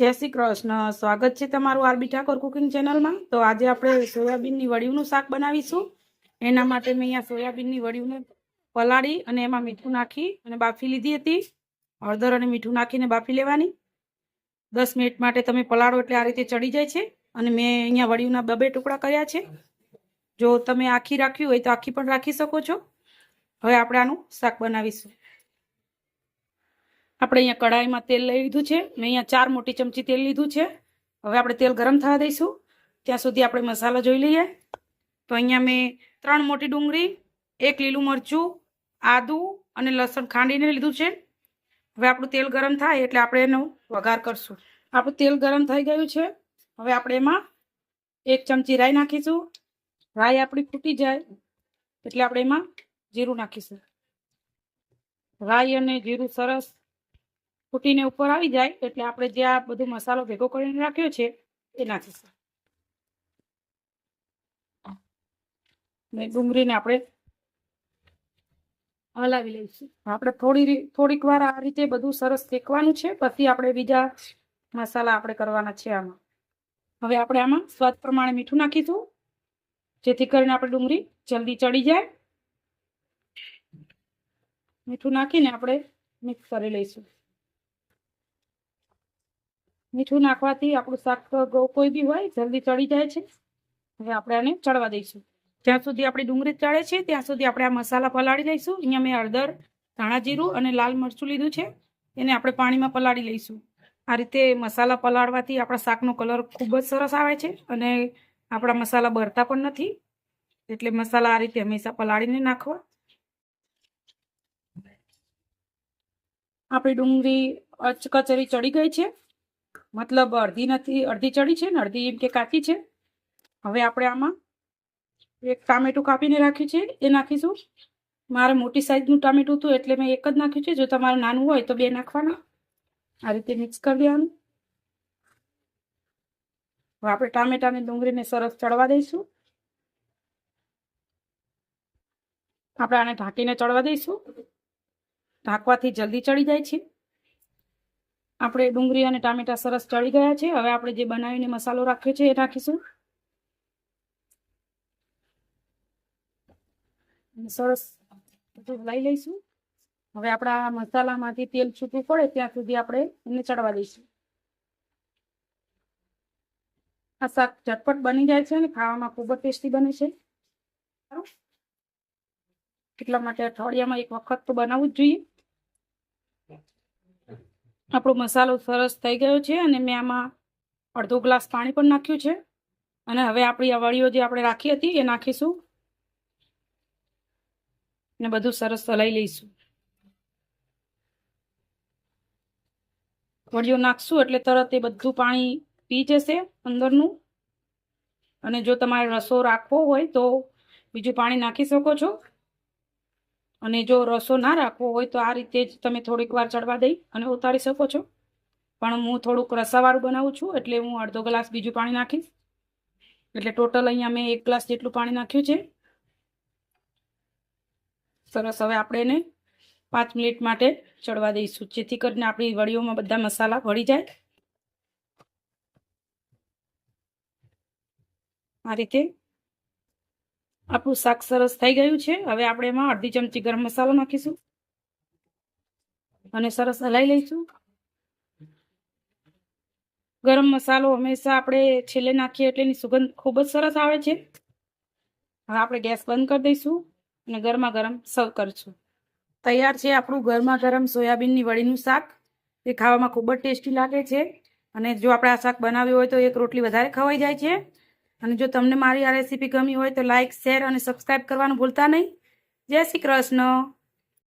જય શ્રી કૃષ્ણ. સ્વાગત છે તમારું આરબી ઠાકોર કુકિંગ ચેનલમાં. તો આજે આપણે સોયાબીનની વડીઓનું શાક બનાવીશું. એના માટે મેં અહીંયા સોયાબીનની વડીઓને પલાળી અને એમાં મીઠું નાખી અને બાફી લીધી હતી. હળદર અને મીઠું નાખીને બાફી લેવાની. દસ મિનિટ માટે તમે પલાળો એટલે આ રીતે ચડી જાય છે. અને મેં અહીંયા વડીઓના બબે ટુકડા કર્યા છે. જો તમે આખી રાખવી હોય તો આખી પણ રાખી શકો છો. હવે આપણે આનું શાક બનાવીશું. આપણે અહીંયા કઢાઈમાં તેલ લઈ લીધું છે. મેં અહીંયા ચાર મોટી ચમચી તેલ લીધું છે. હવે આપણે તેલ ગરમ થવા દઈશું. ત્યાં સુધી આપણે મસાલા જોઈ લઈએ. તો અહીંયા મેં ત્રણ મોટી ડુંગળી, એક લીલું મરચું, આદું અને લસણ ખાંડીને લીધું છે. હવે આપણું તેલ ગરમ થાય એટલે આપણે એનો વઘાર કરશું. આપણું તેલ ગરમ થઈ ગયું છે. હવે આપણે એમાં એક ચમચી રાઈ નાખીશું. રાઈ આપણી ફૂટી જાય એટલે આપણે એમાં જીરું નાખીશું. રાઈ અને જીરું સરસ ફૂટીને ઉપર આવી જાય, એટલે આપણે જે આ બધો મસાલો ભેગો કરીને રાખ્યો છે એ નાખીશું ને ડુંગળીને આપણે હલાવી લઈશું. આપણે થોડી થોડીક વાર આ રીતે બધું સરસ શેકવાનું છે, પછી આપણે બીજા મસાલા આપણે કરવાના છે આમાં. હવે આપણે આમાં સ્વાદ પ્રમાણે મીઠું નાખીશું, જેથી કરીને આપણે ડુંગળી જલ્દી ચડી જાય. મીઠું નાખીને આપણે મિક્સ કરી લઈશું. મીઠું નાખવાથી આપણું શાક કોઈ બી હોય, જલ્દી ચડી જાય છે. હવે આપણે આને ચડવા દઈશું. જ્યાં સુધી આપણી ડુંગળી ચડે છે, ત્યાં સુધી આપણે આ મસાલા પલાળી લઈશું. અહીંયા મેં હળદર, ધાણા જીરું અને લાલ મરચું લીધું છે. એને આપણે પાણીમાં પલાળી લઈશું. આ રીતે મસાલા પલાળવાથી આપણા શાકનો કલર ખૂબ જ સરસ આવે છે અને આપણા મસાલા બરતા પણ નથી. એટલે મસાલા આ રીતે હંમેશા પલાળીને નાખવા. આપણી ડુંગળી અચકચરી ચડી ગઈ છે. મતલબ અડધી નથી, અડધી ચડી છે ને, અડધી એમ કે કાચી છે. હવે આપણે આમાં એક ટામેટું કાપીને રાખ્યું છે, એ નાખીશું. મારે મોટી સાઇઝનું ટામેટું હતું એટલે મેં એક જ નાખ્યું છે. જો તમારે નાનું હોય તો બે નાખવાના. આ રીતે મિક્સ કરી દેવાનું. હવે આપણે ટામેટાની ડુંગળીને સરસ ચડવા દઈશું. આપણે આને ઢાંકીને ચડવા દઈશું. ઢાંકવાથી જલ્દી ચડી જાય છે. આપણે ડુંગળી અને ટામેટા સરસ ચડી ગયા છે. હવે આપણે જે બનાવીને મસાલો રાખ્યો છે એ નાખીશું સરસ લઈ લઈશું. હવે આપણા મસાલામાંથી તેલ છૂટું પડે ત્યાં સુધી આપણે એને ચડવા દઈશું. આ શાક ઝટપટ બની જાય છે અને ખાવામાં ખૂબ જ ટેસ્ટી બને છે. એટલા માટે અઠવાડિયામાં એક વખત તો બનાવવું જ જોઈએ. આપણો મસાલો સરસ થઈ ગયો છે અને મેં આમાં અડધો ગ્લાસ પાણી પણ નાખ્યું છે. અને હવે આપણી અવાળીઓ જે આપણે રાખી હતી એ નાખીશું. ને બધું સરસ સલાઈ લઈશું. વળીઓ નાખશું એટલે તરત એ બધું પાણી પી જશે અંદરનું. અને જો તમારે રસો રાખવો હોય તો બીજું પાણી નાખી શકો છો. અને જો રસો ના રાખવો હોય તો આ રીતે જ તમે થોડીક વાર ચડવા દઈ અને ઉતારી શકો છો. પણ હું થોડુંક રસાવાળું બનાવું છું એટલે હું અડધો ગ્લાસ બીજું પાણી નાખીશ. એટલે ટોટલ અહીંયા મેં એક ગ્લાસ જેટલું પાણી નાખ્યું છે. સરસ, હવે આપણે એને પાંચ મિનિટ માટે ચડવા દઈશું. જેથી કરીને આપણી વડીઓમાં બધા મસાલા ભળી જાય. આ રીતે આપણું શાક સરસ થઈ ગયું છે. હવે આપણે એમાં અડધી ચમચી ગરમ મસાલો નાખીશું અને સરસ હલાઈ લઈશું. ગરમ મસાલો હંમેશા આપણે છેલ્લે નાખીએ એટલે એની સુગંધ ખૂબ જ સરસ આવે છે. હવે આપણે ગેસ બંધ કરી દઈશું અને ગરમા ગરમ સર્વ કરીશું. તૈયાર છે આપણું ગરમા ગરમ સોયાબીનની વડીનું શાક. એ ખાવામાં ખૂબ જ ટેસ્ટી લાગે છે. અને જો આપણે આ શાક બનાવ્યું હોય તો એક રોટલી વધારે ખવાઈ જાય છે. અને જો તમને મારી આ રેસીપી ગમી હોય તો લાઇક શેર અને સબસ્ક્રાઈબ કરવાનું ભૂલતા નહીં. જય શ્રી કૃષ્ણ.